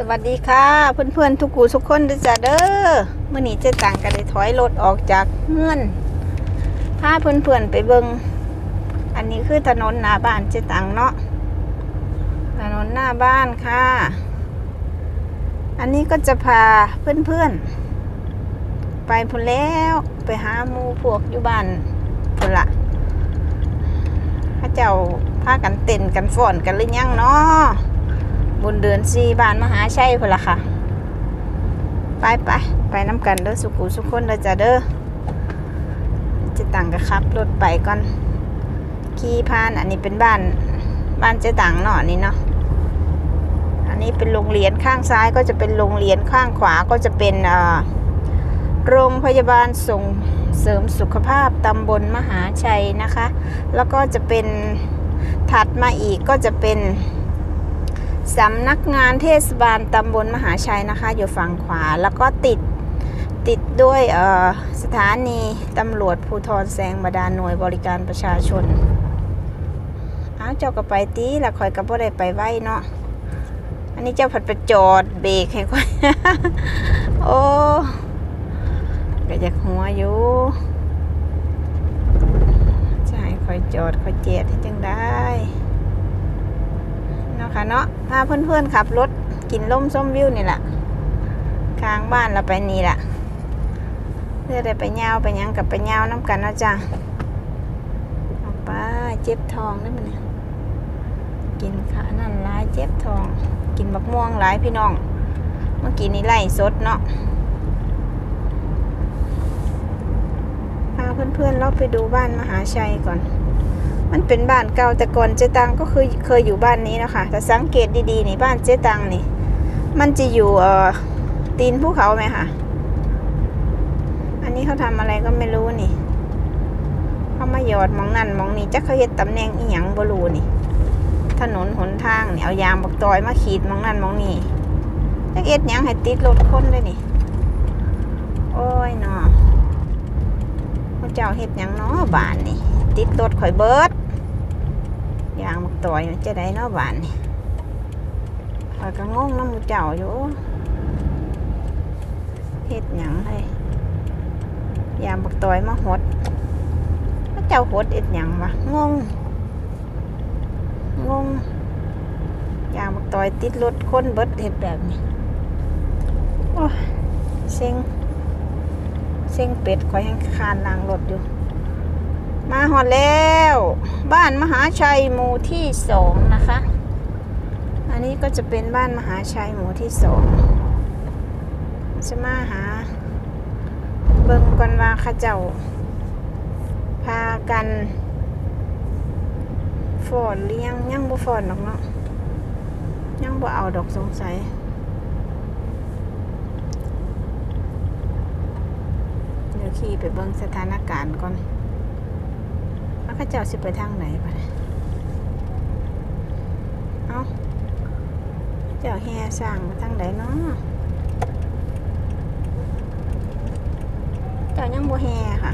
สวัสดีค่ะ เพื่อนๆทุกกูทุกคนด้วยจ้าเด้อเมื่อนี้เจ๊ตังก็ได้ถอยรถออกจากเงื่อนพาเพื่อนๆไปเบิงอันนี้คือถนนหน้าบ้านเจ๊ตังเนาะถนนหน้าบ้านค่ะ อันนี้ก็จะพาเพื่อนๆ ไปพุ่นแล้วไปหาหมูพวกอยู่บ้านพุ่นละพระเจ้าพากันเต้นกันฟ้อนกันหรือยังเนาะ บนเดือนซีบ้านมหาชัยพุ่นละค่ะ ไปไปไปน้ำกันเด้อสุกุสุคนเด้อจ้าเด้อเจะตังก็ขับรถไปก่อนขี่ผ่านอันนี้เป็นบ้านบ้านเจ๊ตังเนาะนี่เนาะอันนี้เป็นโรงเรียนข้างซ้ายก็จะเป็นโรงเรียนข้างขวาก็จะเป็นโรงพยาบาลส่งเสริมสุขภาพตำบลมหาชัยนะคะ แล้วก็จะเป็นถัดมาอีกก็จะเป็น สำนักงานเทศบาลตำบลมหาชัยนะคะ อยู่ฝั่งขวาแล้วก็ติดติดด้วยสถานีตำรวจภูทรแสงบดาลหน่วยบริการประชาชนอ้าวเจ้าก็ไปตีละคอยกับบ่ได้ไปไหวเนาะอันนี้เจ้าผัดไปจอดเบรกให้ค่อยโอ้ก็จะหัวอยู่จะให้คอยจอดคอยเจ็ดให้จังได้ เนาะพาเพื่อนๆขับรถกินล่มส้มวิวนี่แหละข้างบ้านเราไปนี่แหละเพื่อได้ไปเงาวไปยังกับไปเงาวน้ำกันนะจ้ะเอาไปเจ็บทองได้ไหมเนี่ยกินขานั่นร้ายเจ็บทอง กินบักม่วงหลายพี่น้อง เมื่อกี้นี้ไล่สดเนาะพาเพื่อนๆเราไปดูบ้านมหาชัยก่อน มันเป็นบ้านเก่าแต่ก่อนเจ๊ตังก็คือเคยอยู่บ้านนี้นะคะแต่สังเกตดีๆนี่บ้านเจ๊ตังนี่ มันจะอยู่เอ่อตีนภูเขาไหมคะอันนี้เขาทำอะไรก็ไม่รู้นี่เขามาหยอดมองนั่นมองนี่จะเขาเฮ็ดตำแหน่งอีหยังบรูนี่ ถนนหนทางนี่เอายางบักตอยมาขีดมองนั่นมองนี่จักเอ็ดหยังให้ติดรถคนเลยนี่ โอ้ยเนาะพระเจ้าเฮ็ดหยังเนาะบ้านนี่ ติดรถข่อยเบิดยางมักต่อยมันจะได้เนาะบานนี่ข่อยก็งงน้ำมูเจ้าอยู่เฮ็ดหยังเลยยางมักต่อยมาหดพระเจ้าหดเอ็ดหยังวะงงงงยางมักต่อยติดรถคนเบิดเฮ็ดแบบนี้โอ้เซ็งเซ็งเป็ดข่อยยังคานลางรถอยู่ มาหอดแล้ว บ้านมหาชัยหมู่ที่สองนะคะ อันนี้ก็จะเป็นบ้านมหาชัยหมู่ที่สองจะมาหา เบิ่งก่อนว่าข้าเจ้า พากันฟอนหรือยังยังบ่ฟอนดอกเนาะยังบ่เอาดอกสงสัยเดี๋ยวขี่ไปเบิ่งสถานการณ์ก่อน ข้าเจ้าสิไปทางไหนปะเอ้าเจ้าแห่สร้างทางไหนเนาะเจ้ายังบ่แห่ค่ะ